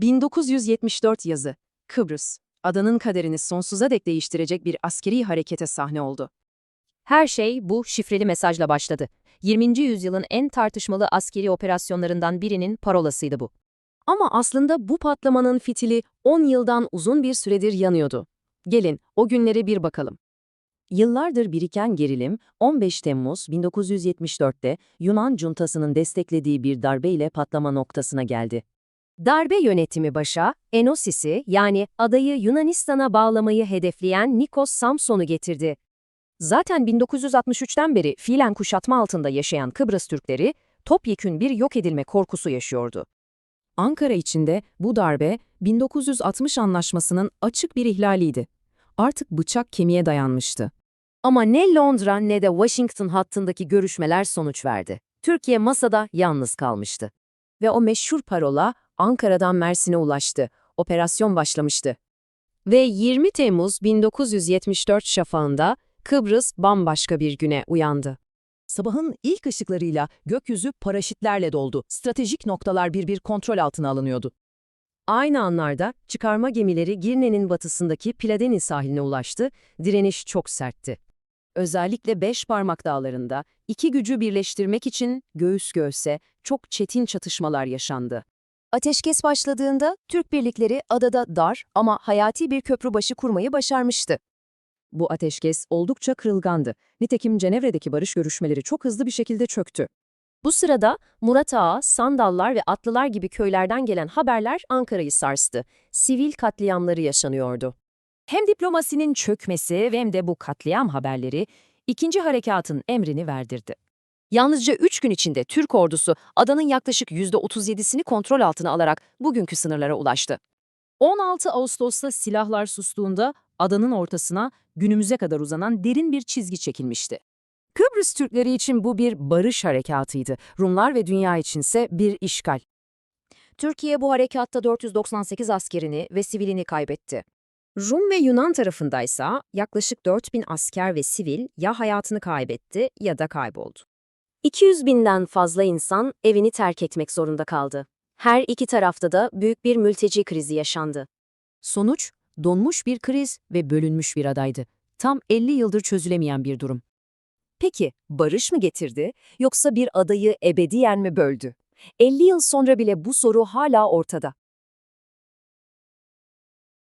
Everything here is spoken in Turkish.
1974 yazı. Kıbrıs. Adanın kaderini sonsuza dek değiştirecek bir askeri harekete sahne oldu. Her şey bu şifreli mesajla başladı. 20. yüzyılın en tartışmalı askeri operasyonlarından birinin parolasıydı bu. Ama aslında bu patlamanın fitili 10 yıldan uzun bir süredir yanıyordu. Gelin o günlere bir bakalım. Yıllardır biriken gerilim 15 Temmuz 1974'te Yunan juntasının desteklediği bir darbeyle patlama noktasına geldi. Darbe yönetimi başa, Enosis'i yani adayı Yunanistan'a bağlamayı hedefleyen Nikos Samson'u getirdi. Zaten 1963'ten beri fiilen kuşatma altında yaşayan Kıbrıs Türkleri, topyekün bir yok edilme korkusu yaşıyordu. Ankara içinde bu darbe 1960 anlaşmasının açık bir ihlaliydi. Artık bıçak kemiğe dayanmıştı. Ama ne Londra ne de Washington hattındaki görüşmeler sonuç verdi. Türkiye masada yalnız kalmıştı. Ve o meşhur parola Ankara'dan Mersin'e ulaştı. Operasyon başlamıştı. Ve 20 Temmuz 1974 şafağında Kıbrıs bambaşka bir güne uyandı. Sabahın ilk ışıklarıyla gökyüzü paraşütlerle doldu. Stratejik noktalar bir bir kontrol altına alınıyordu. Aynı anlarda çıkarma gemileri Girne'nin batısındaki Pladeni sahiline ulaştı, direniş çok sertti. Özellikle Beşparmak dağlarında iki gücü birleştirmek için göğüs göğüse çok çetin çatışmalar yaşandı. Ateşkes başladığında Türk birlikleri adada dar ama hayati bir köprübaşı kurmayı başarmıştı. Bu ateşkes oldukça kırılgandı. Nitekim Cenevre'deki barış görüşmeleri çok hızlı bir şekilde çöktü. Bu sırada Murat Ağa, Sandallar ve Atlılar gibi köylerden gelen haberler Ankara'yı sarstı. Sivil katliamları yaşanıyordu. Hem diplomasinin çökmesi hem de bu katliam haberleri ikinci harekatın emrini verdirdi. Yalnızca 3 gün içinde Türk ordusu adanın yaklaşık %37'sini kontrol altına alarak bugünkü sınırlara ulaştı. 16 Ağustos'ta silahlar sustuğunda adanın ortasına günümüze kadar uzanan derin bir çizgi çekilmişti. Kıbrıs Türkleri için bu bir barış harekatıydı. Rumlar ve dünya içinse bir işgal. Türkiye bu harekatta 498 askerini ve sivilini kaybetti. Rum ve Yunan tarafındaysa yaklaşık 4000 asker ve sivil ya hayatını kaybetti ya da kayboldu. 200 binden fazla insan evini terk etmek zorunda kaldı. Her iki tarafta da büyük bir mülteci krizi yaşandı. Sonuç, donmuş bir kriz ve bölünmüş bir adaydı. Tam 50 yıldır çözülemeyen bir durum. Peki barış mı getirdi yoksa bir adayı ebediyen mi böldü? 50 yıl sonra bile bu soru hala ortada.